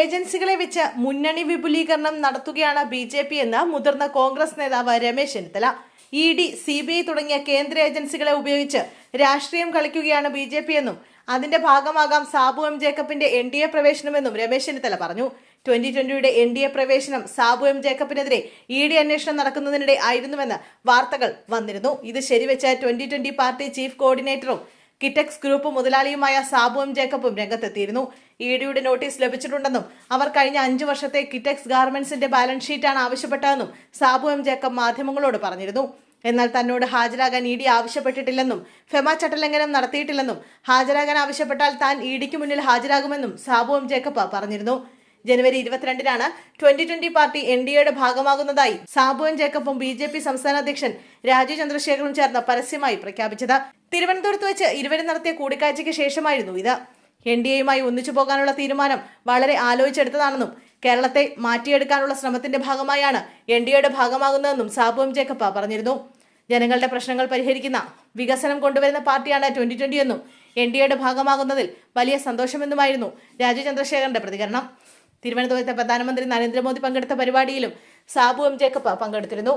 ഏജൻസികളെ വെച്ച് മുന്നണി വിപുലീകരണം നടത്തുകയാണ് ബി ജെ പി എന്ന് മുതിർന്ന കോൺഗ്രസ് നേതാവ് Ramesh Chennithala. E D C B I തുടങ്ങിയ കേന്ദ്ര ഏജൻസികളെ ഉപയോഗിച്ച് രാഷ്ട്രീയം കളിക്കുകയാണ് ബി ജെ പി എന്നും അതിന്റെ ഭാഗമാകാം സാബു എം ജേക്കബിന്റെ എൻ ഡി എ പ്രവേശനമെന്നും രമേശ് ചെന്നിത്തല പറഞ്ഞു. ട്വന്റി ട്വന്റിയുടെ എൻ ഡി എ പ്രവേശനം സാബു എം ജേക്കബിനെതിരെ ഇ ഡി അന്വേഷണം നടക്കുന്നതിനിടെ ആയിരുന്നുവെന്ന് വാർത്തകൾ വന്നിരുന്നു. ഇത് ശരിവെച്ച ട്വന്റി ട്വന്റി പാർട്ടി ചീഫ് കോർഡിനേറ്ററും കിറ്റക്സ് ഗ്രൂപ്പ് മുതലാളിയുമായ സാബു എം ജേക്കബും രംഗത്തെത്തിയിരുന്നു. ഇ ഡിയുടെ നോട്ടീസ് ലഭിച്ചിട്ടുണ്ടെന്നും അവർ കഴിഞ്ഞ അഞ്ചു വർഷത്തെ കിറ്റക്സ് ഗാർമെന്റ്സിന്റെ ബാലൻസ് ഷീറ്റാണ് ആവശ്യപ്പെട്ടതെന്നും സാബു എം ജേക്കബ് മാധ്യമങ്ങളോട് പറഞ്ഞിരുന്നു. എന്നാൽ തന്നോട് ഹാജരാകാൻ ഇ ഡി ആവശ്യപ്പെട്ടിട്ടില്ലെന്നും ഫെമ ചട്ടലംഘനം നടത്തിയിട്ടില്ലെന്നും ഹാജരാകാൻ ആവശ്യപ്പെട്ടാൽ താൻ ഇ ഡിക്ക് മുന്നിൽ ഹാജരാകുമെന്നും സാബു എം ജേക്കബ് പറഞ്ഞിരുന്നു. ജനുവരി ഇരുപത്തിരണ്ടിനാണ് twenty twenty party N D എയുടെ ഭാഗമാകുന്നതായി സാബു എൻ ജേക്കബും ബി ജെ പി സംസ്ഥാന അധ്യക്ഷൻ രാജീവ് ചന്ദ്രശേഖറും ചേർന്ന് പരസ്യമായി പ്രഖ്യാപിച്ചത്. തിരുവനന്തപുരത്ത് വെച്ച് ഇരുവരും നടത്തിയ കൂടിക്കാഴ്ചയ്ക്ക് ശേഷമായിരുന്നു ഇത്. എൻ ഡി എയുമായി ഒന്നിച്ചു പോകാനുള്ള തീരുമാനം വളരെ ആലോചിച്ചെടുത്തതാണെന്നും കേരളത്തെ മാറ്റിയെടുക്കാനുള്ള ശ്രമത്തിന്റെ ഭാഗമായാണ് എൻ ഡി എയുടെ ഭാഗമാകുന്നതെന്നും സാബു എം ജേക്കബ് പറഞ്ഞിരുന്നു. ജനങ്ങളുടെ പ്രശ്നങ്ങൾ പരിഹരിക്കുന്ന വികസനം കൊണ്ടുവരുന്ന പാർട്ടിയാണ് ട്വന്റി ട്വന്റി എന്നും എൻ ഡി എയുടെ ഭാഗമാകുന്നതിൽ വലിയ സന്തോഷമെന്നുമായിരുന്നു രാജീവ് ചന്ദ്രശേഖരന്റെ പ്രതികരണം. തിരുവനന്തപുരത്തെ പ്രധാനമന്ത്രി നരേന്ദ്രമോദി പങ്കെടുത്ത പരിപാടിയിലും സാബു എം ജേക്കബ് പങ്കെടുത്തിരുന്നു.